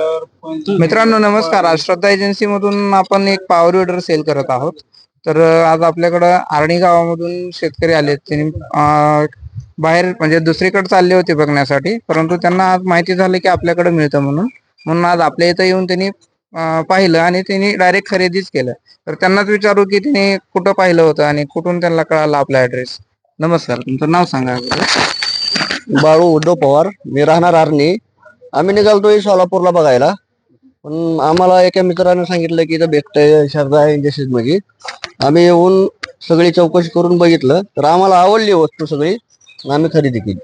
तर मित्रांनो नमस्कार. आज श्रद्धा एजन्सी मधून आपण एक पॉवर विडर सेल करत आहोत. तर आज आपल्याकडं आर्णी गावामधून शेतकरी आले त्यांनी बाहेर म्हणजे दुसरीकडे चालले होते बघण्यासाठी. परंतु त्यांना आज माहिती झाली की आपल्याकडे मिळतं म्हणून. म्हणून आज आपल्या इथं येऊन त्यांनी पाहिलं आणि त्यांनी डायरेक्ट खरेदीच केलं. तर त्यांनाच विचारू की त्यांनी कुठं पाहिलं होतं आणि कुठून त्यांना कळाला आपला ऍड्रेस नमस्कार. तुमचं नाव सांगा. बाळू उद्धव पवार. मी राहणार आर्णी. आम्ही निघालतोय सोलापूरला बघायला. पण आम्हाला एका मित्राने सांगितलं की इथं भेटतंय शारदा इंडस्ट्रीजमध्ये आम्ही येऊन सगळी चौकशी करून बघितलं. तर आम्हाला आवडली वस्तू सगळी आम्ही खरेदी केली.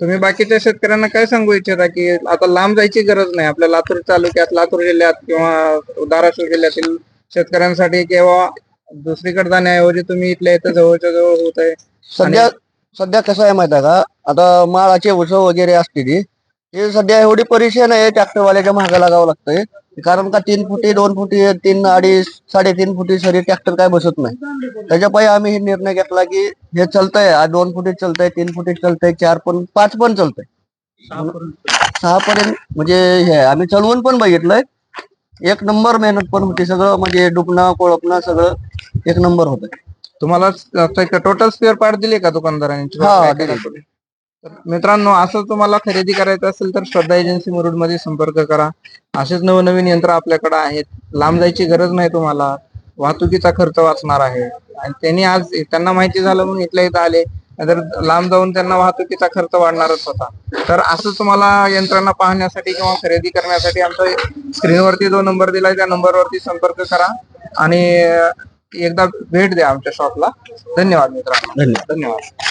तुम्ही बाकीच्या शेतकऱ्यांना काय सांगू इच्छिता की आता लांब जायची गरज नाही. आपल्या लातूर तालुक्यात लातूर जिल्ह्यात किंवा धाराशिव जिल्ह्यातील शेतकऱ्यांसाठी किंवा दुसरीकडे जाण्याऐवजी तुम्ही इथल्या इथं जवळच्या जवळ होत आहे. सध्या सध्या कसं आहे माहिती आहे का? आता माळाचे उत्सव वगैरे असते ती. हे सध्या एवढी परेशान आहे ट्रॅक्टरवाल्याच्या महागा लागावं लागतंय. कारण का तीन फुटी दोन फुटी तीन अडीच साडेतीन फुटी सरी ट्रॅक्टर काय बसत नाही. त्याच्यापायी आम्ही हे निर्णय घेतला की हे चालतंय दोन फुटीत चालतंय तीन फुटीत चालतंय चार पण पाच पण चालतंय. सहा पर्यंत. म्हणजे हे. आम्ही चालवून पण बघितलंय. एक नंबर मेहनत पण होती सगळं म्हणजे डुबणं कोळपणं सगळं एक नंबर होत. तुम्हाला टोटल स्पेअर पार्ट दिले का दुकानदारांनी? हा, दिले. मित्रांनो असं तुम्हाला खरेदी करायचं असेल तर श्रद्धा एजन्सी मुरुडमध्ये संपर्क करा. असेच नवनवीन यंत्र आपल्याकडे आहेत. लांब जायची गरज नाही तुम्हाला. वाहतुकीचा खर्च वाचणार आहे. आणि त्यांनी आज त्यांना माहिती झालं म्हणून इथल्या इथं आले. तर लांब जाऊन त्यांना वाहतुकीचा खर्च वाढणारच होता. तर असं तुम्हाला यंत्रणा पाहण्यासाठी किंवा खरेदी करण्यासाठी आमचा स्क्रीनवरती जो नंबर दिलाय त्या नंबरवरती संपर्क करा. आणि एकदा भेट द्या आमच्या शॉपला. धन्यवाद मित्रांनो. धन्यवाद. धन्यवाद.